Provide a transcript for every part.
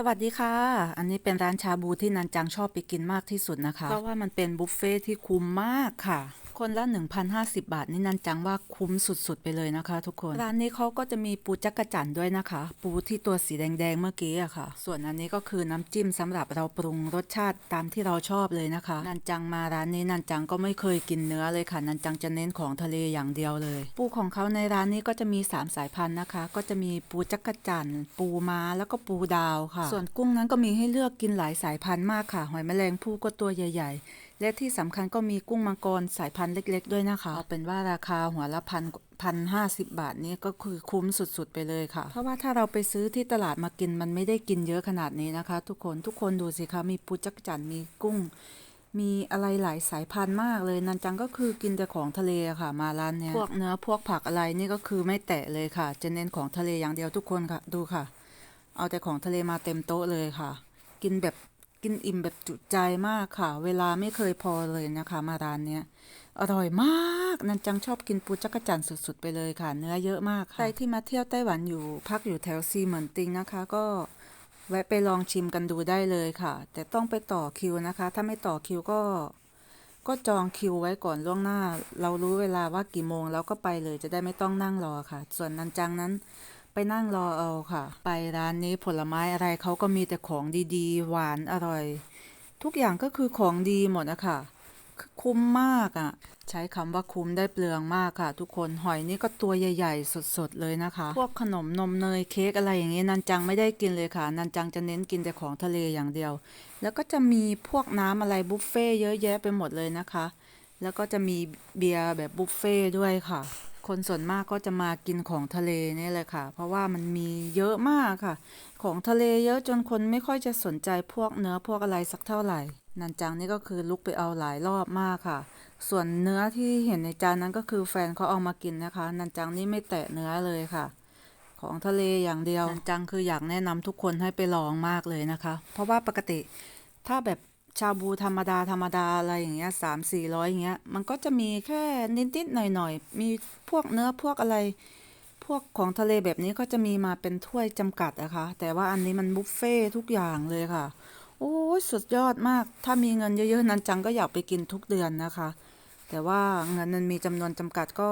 สวัสดีค่ะ อันนี้เป็นร้านชาบูที่นันจังชอบไปกินมากที่สุดนะคะ เพราะว่ามันเป็นบุฟเฟ่ที่คุ้มมากค่ะ คนละ 1,050 บาท นี่นันจังว่าคุ้มสุดๆ ไปเลยนะคะ ทุกคน ร้านนี้เขาก็จะมีปูจักระจั่นด้วยนะคะ ปูที่ตัวสีแดงๆเมื่อกี้อะค่ะ ส่วนอันนี้ก็คือน้ำจิ้มสำหรับเราปรุงรสชาติตามที่เราชอบเลยนะคะ นันจังมาร้านนี้นันจังก็ไม่เคยกินเนื้อเลยค่ะ นันจังจะเน้นของทะเลอย่างเดียวเลย ปูของเขาในร้านนี้ก็จะมี 3 สายพันธุ์นะคะ ก็จะมีปูจักระจั่นปูม้าแล้วก็ปูดาวค่ะส่วนกุ้งนั้นก็มีให้เลือกกินหลายสายพันธุ์มากค่ะ หอยแมลงภู่ก็ตัวใหญ่ ๆ และที่สำคัญก็มีกุ้งมังกรสายพันธุ์เล็ก ๆ ด้วยนะคะเอาเป็นว่าราคาหัวละพันพันห้าสิบบาทนี้ก็คือคุ้มสุดๆไปเลยค่ะ เพราะว่าถ้าเราไปซื้อที่ตลาดมากินมันไม่ได้กินเยอะขนาดนี้นะคะ ทุกคนทุกคนดูสิคะมีปูจักจั่นมีกุ้ง มีอะไรหลายสายพันธุ์มากเลยนันจังก็คือกินแต่ของทะเลอะค่ะ มาร้านเนี้ยพวกเนื้อพวกผักอะไรนี่ก็คือไม่แตะเลยค่ะ จะเน้นของทะเลอย่างเดียวทุกคนค่ะดูค่ะ เอาแต่ของทะเลมาเต็มโต๊ะเลยค่ะ กินแบบกินอิ่มแบบจุใจมากค่ะ เวลาไม่เคยพอเลยนะคะ มาร้านเนี้ยอร่อยมากนันจังชอบกินปูจักจั่นสุดๆไปเลยค่ะ เนื้อเยอะมากใครที่มาเที่ยวไต้หวันอยู่ พักอยู่แถวซีเหมินติงนะคะ ก็แวะไปลองชิมกันดูได้เลยค่ะ แต่ต้องไปต่อคิวนะคะ ถ้าไม่ต่อคิวก็ ก็จองคิวไว้ก่อนล่วงหน้า เรารู้เวลาว่ากี่โมงเราก็ไปเลยจะได้ไม่ต้องนั่งรอค่ะ ส่วนนันจังนั้น ไปนั่งรอเอาค่ะ ไปร้านนี้ผลไม้อะไรเขาก็มีแต่ของดีๆ หวานอร่อย ทุกอย่างก็คือของดีหมดนะคะคุ้มมากอะ่ะ ใช้คำว่าคุ้มได้เปลืองมากค่ะ ทุกคนหอยนี่ก็ตัวใหญ่ ๆ สดๆเลยนะคะ พวกขนมนมเนยเค้กอะไรอย่างนี้นันจังไม่ได้กินเลยค่ะ นันจังจะเน้นกินแต่ของทะเลอย่างเดียว แล้วก็จะมีพวกน้ำอะไรบุฟเฟ่เยอะแยะไปหมดเลยนะคะ แล้วก็จะมีเบียร์แบบบุฟเฟ่ด้วยค่ะ คนส่วนมากก็จะมากินของทะเลนี่เลยค่ะ เพราะว่ามันมีเยอะมากค่ะ ของทะเลเยอะจนคนไม่ค่อยจะสนใจพวกเนื้อพวกอะไรสักเท่าไหร่ นันจังนี่ก็คือลุกไปเอาหลายรอบมากค่ะ ส่วนเนื้อที่เห็นในจานนั้นก็คือแฟนเขาเอามากินนะคะ นันจังนี่ไม่แตะเนื้อเลยค่ะ ของทะเลอย่างเดียวนันจังคืออยากแนะนำทุกคนให้ไปลองมากเลยนะคะ เพราะว่าปกติถ้าแบบ ชาบูธรรมดาธรรมดาอะไรอย่างเงี้ยสามสี่ร้อยอย่างเงี้ย มันก็จะมีแค่นิดๆหน่อยๆ มีพวกเนื้อพวกอะไร พวกของทะเลแบบนี้ก็จะมีมาเป็นถ้วยจำกัดนะคะ แต่ว่าอันนี้มันบุฟเฟ่ทุกอย่างเลยค่ะ โอ้ยสุดยอดมาก ถ้ามีเงินเยอะๆ นันจังก็อยากไปกินทุกเดือนนะคะ แต่ว่าเงินมันมีจำนวนจำกัดก็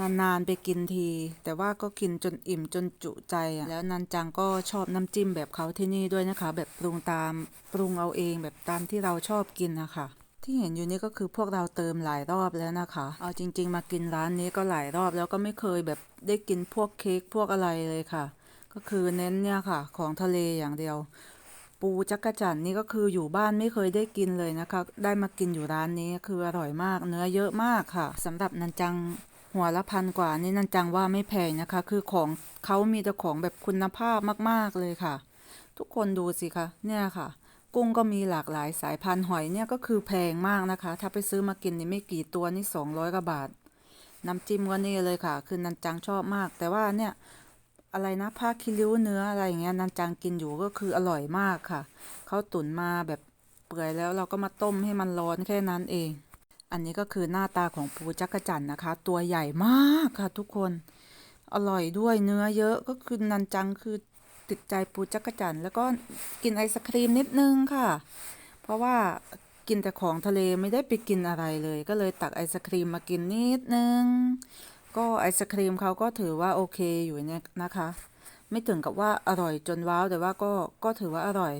นานๆไปกินที แต่ว่าก็กินจนอิ่มจนจุใจอะแล้วนันจังก็ชอบน้ำจิ้มแบบเขาที่นี่ด้วยนะคะ แบบปรุงตามปรุงเอาเองแบบตามที่เราชอบกินนะคะที่เห็นอยู่นี่ก็คือพวกเราเติมหลายรอบแล้วนะคะ เอาจริง ๆ มากินร้านนี้ก็หลายรอบแล้วก็ไม่เคยแบบได้กินพวกเค้กพวกอะไรเลยค่ะ ก็คือเน้นเนี่ยค่ะ ของทะเลอย่างเดียว ปูจักรจั่นนี่ก็คืออยู่บ้านไม่เคยได้กินเลยนะคะ ได้มากินอยู่ร้านนี้คืออร่อยมากเนื้อเยอะมากค่ะสำหรับนันจัง หัวละพันกว่านี่นันจังว่าไม่แพงนะคะ คือของเขามีแต่ของแบบคุณภาพมากๆเลยค่ะ ทุกคนดูสิคะเนี่ยค่ะ กุ้งก็มีหลากหลายสายพันธุ์หอยเนี่ยก็คือแพงมากนะคะ ถ้าไปซื้อมากินนี่ไม่กี่ตัวนี่สองร้อยกว่าบาทน้ำจิ้มก็นี่เลยค่ะ คือนันจังชอบมาก แต่ว่าเนี่ยอะไรนะผ้าคิริ้วเนื้ออะไรอย่างเงี้ยนันจังกินอยู่ก็คืออร่อยมากค่ะเขาตุ๋นมาแบบเปื่อยแล้วเราก็มาต้มให้มันร้อนแค่นั้นเอง อันนี้ก็คือหน้าตาของปูจักจั่นนะคะ ตัวใหญ่มากค่ะทุกคน อร่อยด้วยเนื้อเยอะก็คือนันจังคือติดใจปูจักจั่นแล้วก็กินไอศครีมนิดนึงค่ะ เพราะว่ากินแต่ของทะเลไม่ได้ไปกินอะไรเลย ก็เลยตักไอศครีมมากินนิดนึง ก็ไอศครีมเขาก็ถือว่าโอเคอยู่เนี่ยนะคะ ไม่ถึงกับว่าอร่อยจนว้าวแต่ว่าก็ก็ถือว่าอร่อย